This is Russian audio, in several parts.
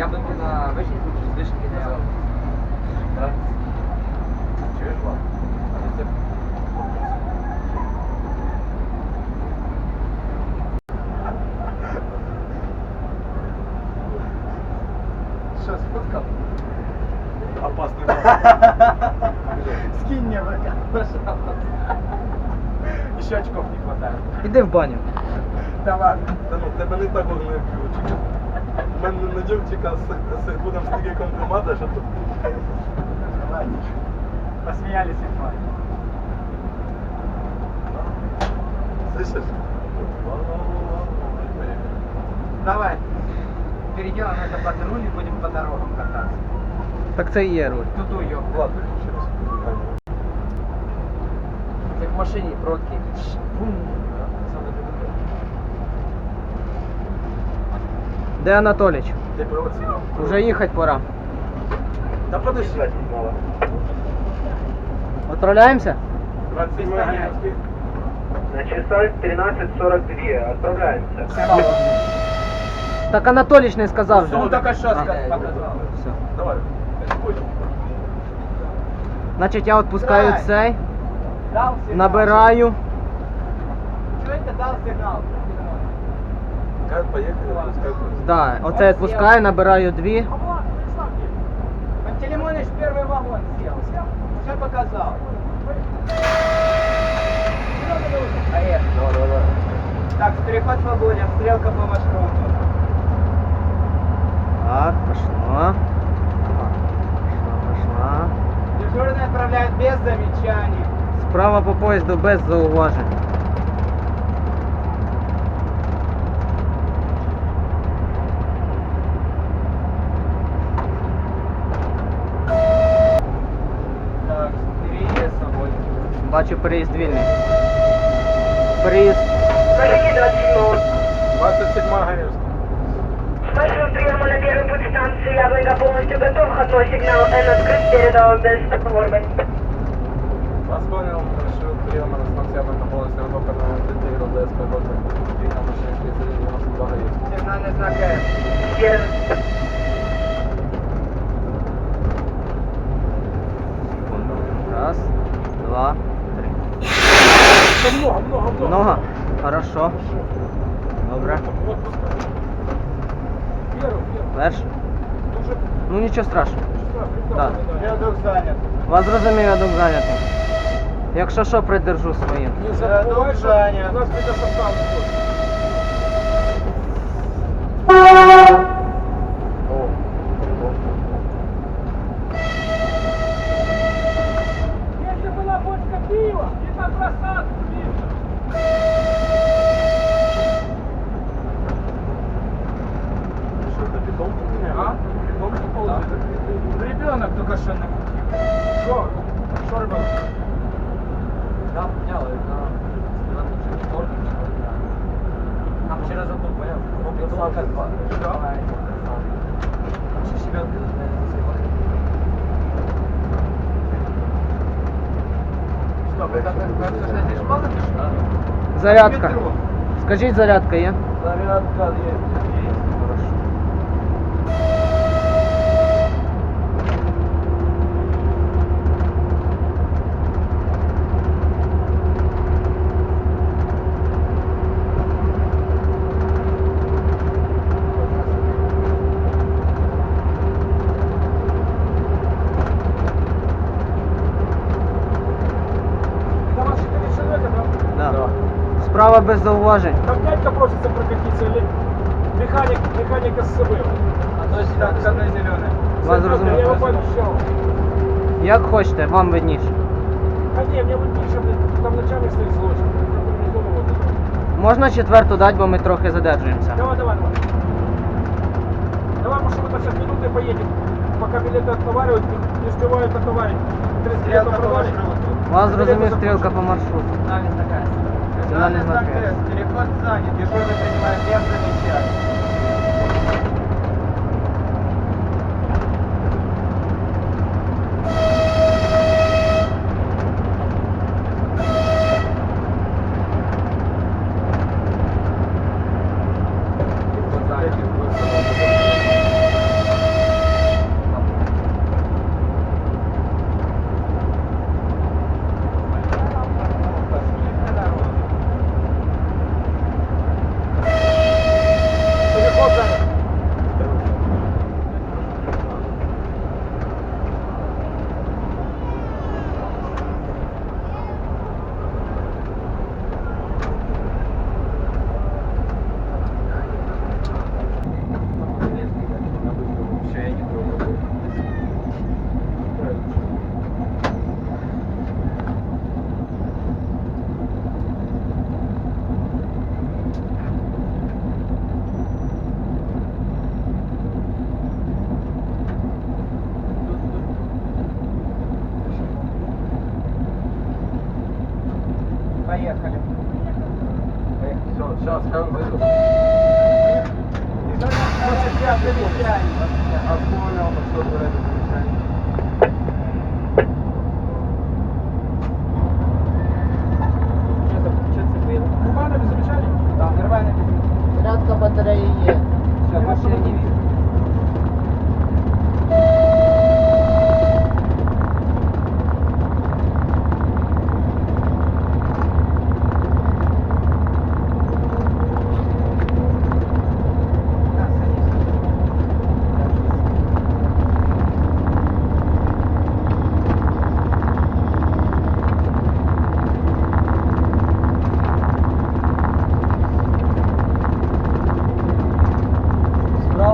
Яблоки на вишні, вишеньки на яблуки. Так? Чуєш, Влад? А це... Що, сфоткав? Опасний Скинь мне в пожалуйста. Еще очков не хватает. Іди в баню. Да ладно. Та ну, в тебе не так головне ключик. У мене на дівчика з, з будем стільки комплімата, що тут. Ладно. Посмеялись и хватит. Слышиш? Давай. Переделаем это под руль и будем по дорогам кататься. Так це і є руль. Туду ее. Влад, ще раз. Як в машині пробки. Бум. Де Анатоліч? Ти провоцировал? Уже їхати пора. Да подожди. Отправляємося? 27 Гаївський. На часах 13.42. Отправляемся. Так Анатоліч не сказав же. Ну, только что А. ска- показал. Все. Давай. Скотч. Значить, я відпускаю Давай. цей, Дал сигнал. набираю. Что это дал сигнал? Как поехали, пускай. Да, оце відпускаю, набираю дві. Пантелеймоныч в первый вагон сел. Все показал. Поехали. Давай, давай, давай. Так, переход свободен, стрелка по маршруту. Так, пошло. Пошла, пошла. Дежурный отправляет без замечаний. Справа по поїзду без зауважень. Бачу переїзд вільний. Переїзд. Машине 27. 27 Гаївський. Маршрут приема на первый путь станции Яблонька полностью готов. Входной сигнал N открыт. Передал без оформления. Вас понял, маршрут приема на станції Яблонка повністю готовка на ДТ РОДС Погода. І на машині 92 Гаївський. Сигнальный знак F. Верно. Раз, два, три. Много, много, много. Много? Хорошо. Добре. Вот, пускай. Первый, первый. Перший. Дуже Ну нічого страшного. Так. Рядок занят. Вас зрозумів, я думаю, зайнятий. Якщо що, придержу своїм. Не забувай, що Саня. у нас біля состав Ребенок только что накупил. Що? Що робив? Да, понял, это... Там через одну, понял? Бетонка два. Что? Щебенка Стоп, Это как кстати, школа пришла? Зарядка. Метро. Скажіть, зарядка є? Зарядка є. без зауважень. Там дядька просится прокатиться или механик, механик ССБ. Одной зеленой, одной зеленой. Вас Я его зрозумів. пообещал. Як хочете, вам видніше. А не, мне будет меньше, блин, там начальник стоит злочин. Можна четверту дати, бо ми трохи задержуємося. Давай, давай, давай. Давай, может, мы сейчас минуты поедем, пока билеты отоваривают, не, не успевают отоварить. 30 билетов Стрелка по продали. маршруту. Вас зрозумів стрілка по маршруту. Сигнальный знак F. F. Переход занят. Дежурный принимает без замечаний.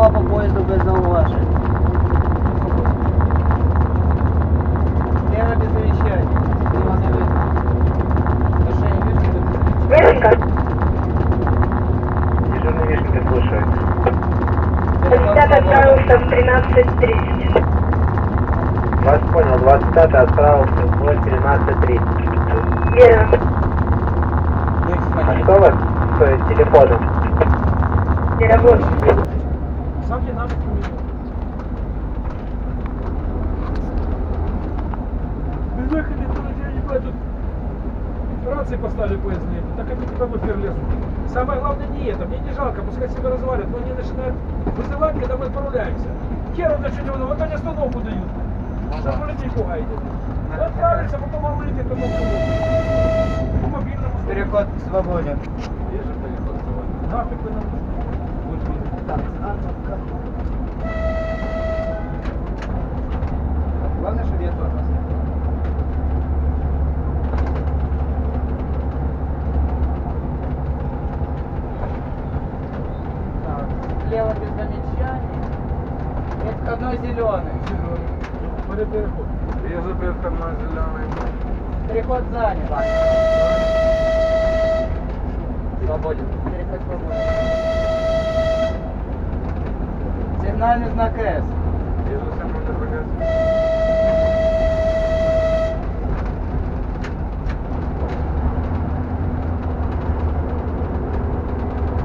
Справа по поїзду без зауважень. Слева без замечаний. Слева не видно. Потому что я не вижу, что Вешенка. Дежурный Вишенка слушает. 25 отправился в 13.30. Вас понял, 25 отправился в 013.30. Верно. А что у вас с телефоном? Не работает. Сам динамик умеет. Без выхода я не тут рации поставили поездные, так как туда в эфир лезут. Самое главное не это, мне не жалко, пускай себя развалят, но они начинают вызывать, когда мы отправляемся. Хер на что вот они остановку дают. Людей пугаете? Ну, Отправиться, потом малыйте, потом по мобильному. Переход свободен. Же переход сегодня? Нафиг вы нам нужны? Так, Главное, чтобы я тоже. Так, слева без замечаний. И входной зеленый. Переход. Вижу переходной зеленый. Переход занят. Свободен. Переход свободен. Сигнальный знак С. Вижу сигнальный загаз.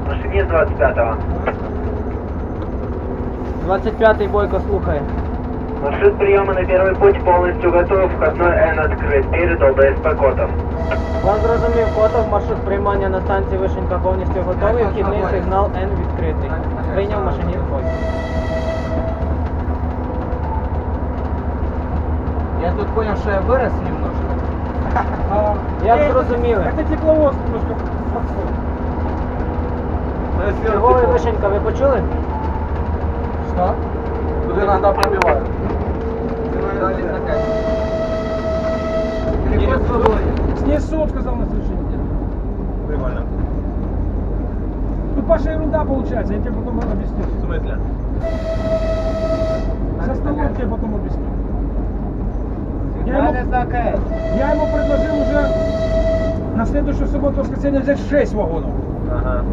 Машинист 25-го. 25-й бойко слухає. Маршрут приема на первый путь полностью готов. Входной N открыт. Передал ДСП котом. Вам зрозумів Котов, маршрут приймання на станції Вишенька повністю готовий, вхідний сигнал N відкритий. Прийняв машиніст бой. Я тут понял, что я вырос немножко. А, Як э, зрозуміли? Это тепловоз немножко подсол. Черговий Вишенька, ви почули? Что? Тут иногда пробивают. Сигнальный знак С. Переход свободен. Снесут, сказал на следующей неделе. Прикольно. Тут Паша ерунда получается, я тебе потом объясню. В смысле? За столом тебе потом объясню. Я ему, я ему предложил уже на следующую субботу воскресенье взять 6 вагонов. Ага.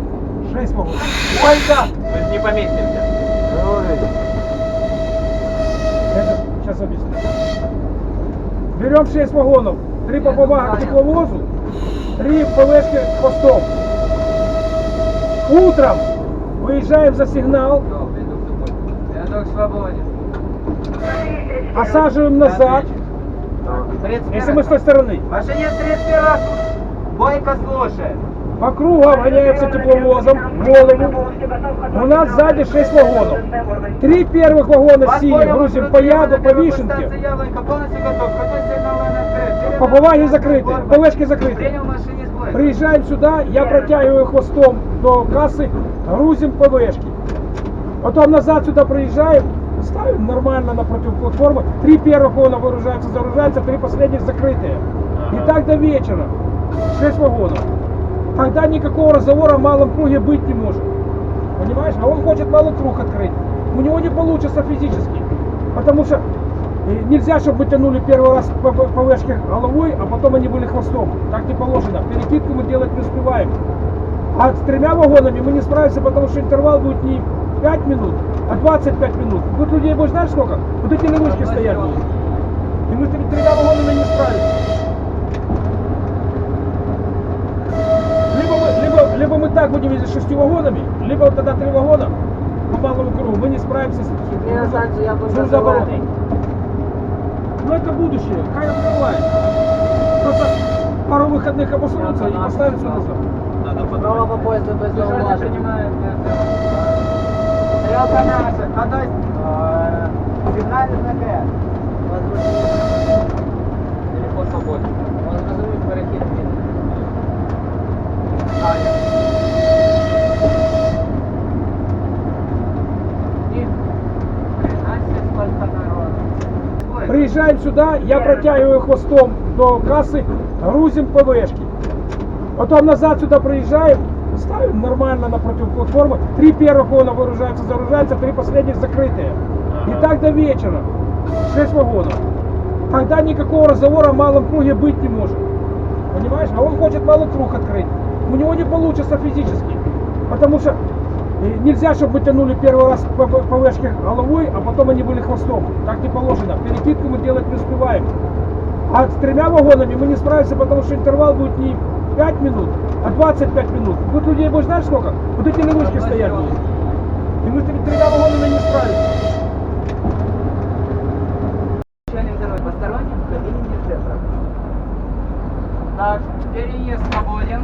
6 вагонов. Сколько? Мы не поместимся. Это сейчас объясню. Берем 6 вагонов. 3 по бумагам к тепловозу, 3 ПВшки хвостом. Утром выезжаем за сигнал, Всё, веду свободен. Рядок свободен. осаживаем назад. Если мы с той стороны. Машинист 31 Бойко слушает. По кругу обгоняемся тепловозом, голову. У нас сзади 6 вагонов. Три первых вагона синие грузим по яду, по вишенке. станцию Яблонька полностью готов. Какой сигнал НФ? По бумаге закрыты, ПВшки закрыты. Принял машинист бой. Приезжаем сюда, я протягиваю хвостом до кассы, грузим ПВшки. Потом назад сюда приезжаем, ставим нормально напротив платформы. Три первых вагона выгружаются, загружаются, три последних закрытые. И так до вечера. Шесть вагонов. Тогда никакого разговора в малом круге быть не может. Понимаешь? А он хочет малый круг открыть. У него не получится физически. Потому что э, нельзя, чтобы мы тянули первый раз по по- ПВшке головой, а потом они были хвостом. Так не положено. Перекидку мы делать не успеваем. А с тремя вагонами мы не справимся, потому что интервал будет не 5 минут, а 25 минут. Будет людей будет знаешь сколько? Вот эти левушки стоять будут. И мы с тремя вагонами не справимся. так будем ездить шестью вагонами, либо вот тогда три вагона по малому кругу, мы не справимся с Хідні на станції Яблонька грузооборотом. зелений. Ну это будущее, хай открывает. Просто пару выходных обосрутся и поставят сюда. Справа по поїзду без Движение зауважень. принимает Стрелка наша, подай сигнальный знак Э. Телефон свободен. Он зрозумів перехід від. Приезжаем сюда, я протягиваю хвостом до кассы, грузим ПВшки. Потом назад сюда приезжаем, ставим нормально напротив платформы. Три первых вагона выгружаются, загружаются, три последних закрытые. И так до вечера. Шесть вагонов. Тогда никакого разговора о малом круге быть не может. Понимаешь? А он хочет малый круг открыть. У него не получится физически. Потому что э, нельзя, чтобы мы тянули первый раз по ПВшке головой, а потом они были хвостом. Так не положено. Перекидку мы делать не успеваем. А с тремя вагонами мы не справимся, потому что интервал будет не 5 минут, а 25 минут. Тут людей будет знаешь сколько? Вот эти лягушки стоят. И мы с тремя вагонами не справимся. Начальник дороги посторонним в кабине нельзя Так, переезд свободен.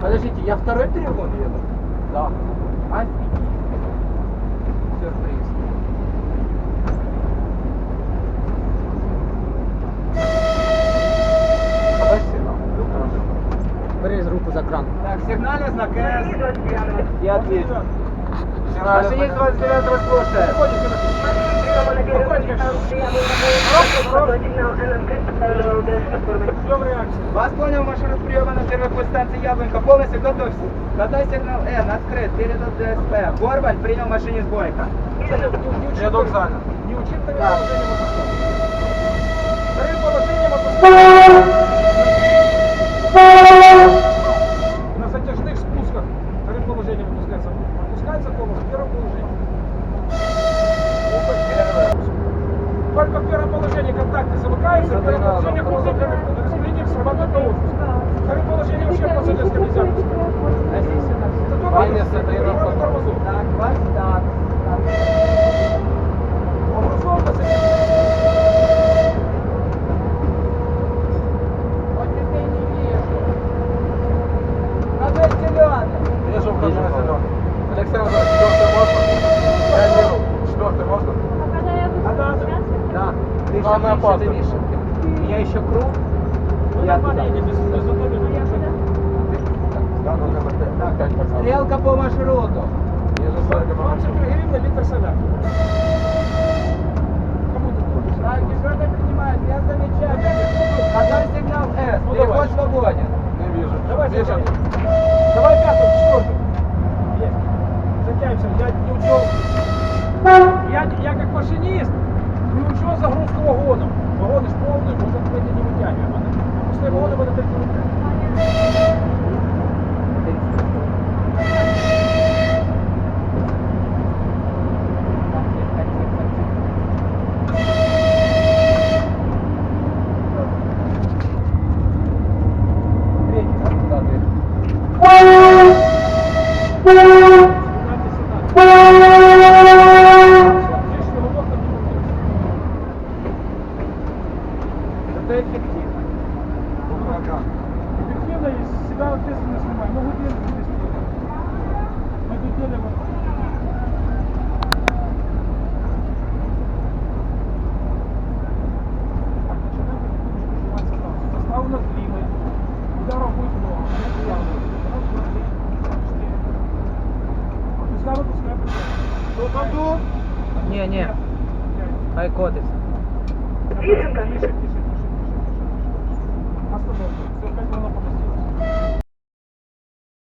Подождите, я второй перегон еду? Да. Офигеть. Сюрприз. Подай сигнал. Бери руку за кран. Так, сигнальный знак С. Я отвечу. Машинист 29 слушает. Приема на первую подстанцию Яблонька, сигнал N открыт, без платформы. Ждем реакции. Вас понял, маршрут приема на первой подстанции Яблонька. Полностью готовься. Подай сигнал Н, открыт, передал ДСП. Горбань принял машине сбойка. Рядок занят. Не учитывая положение мотоцикла. Вторым положением опускаем.